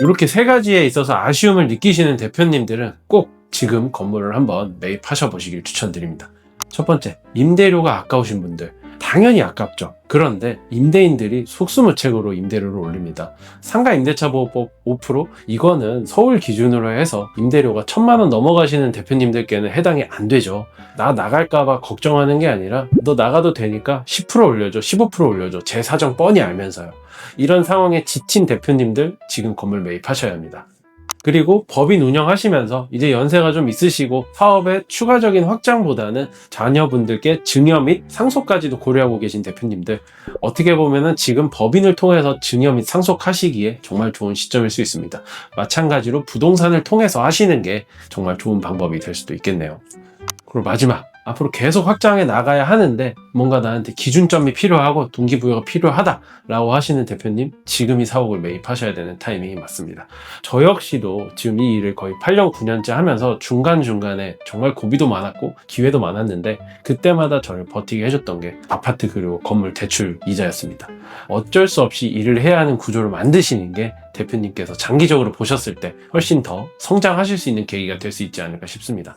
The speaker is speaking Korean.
이렇게 세 가지에 있어서 아쉬움을 느끼시는 대표님들은 꼭 지금 건물을 한번 매입하셔 보시길 추천드립니다. 첫 번째, 임대료가 아까우신 분들. 당연히 아깝죠. 그런데 임대인들이 속수무책으로 임대료를 올립니다. 상가 임대차 보호법 5% 이거는 서울 기준으로 해서 임대료가 천만 원 넘어가시는 대표님들께는 해당이 안 되죠. 나 나갈까봐 걱정하는 게 아니라 너 나가도 되니까 10% 올려줘, 15% 올려줘. 제 사정 뻔히 알면서요. 이런 상황에 지친 대표님들 지금 건물 매입하셔야 합니다. 그리고 법인 운영하시면서 이제 연세가 좀 있으시고 사업의 추가적인 확장보다는 자녀분들께 증여 및 상속까지도 고려하고 계신 대표님들 어떻게 보면은 지금 법인을 통해서 증여 및 상속하시기에 정말 좋은 시점일 수 있습니다. 마찬가지로 부동산을 통해서 하시는 게 정말 좋은 방법이 될 수도 있겠네요. 그리고 마지막 앞으로 계속 확장해 나가야 하는데 뭔가 나한테 기준점이 필요하고 동기부여가 필요하다라고 하시는 대표님 지금 이 사옥을 매입하셔야 되는 타이밍이 맞습니다. 저 역시도 지금 이 일을 거의 8년 9년째 하면서 중간중간에 정말 고비도 많았고 기회도 많았는데 그때마다 저를 버티게 해줬던 게 아파트 그리고 건물 대출 이자였습니다. 어쩔 수 없이 일을 해야 하는 구조를 만드시는 게 대표님께서 장기적으로 보셨을 때 훨씬 더 성장하실 수 있는 계기가 될 수 있지 않을까 싶습니다.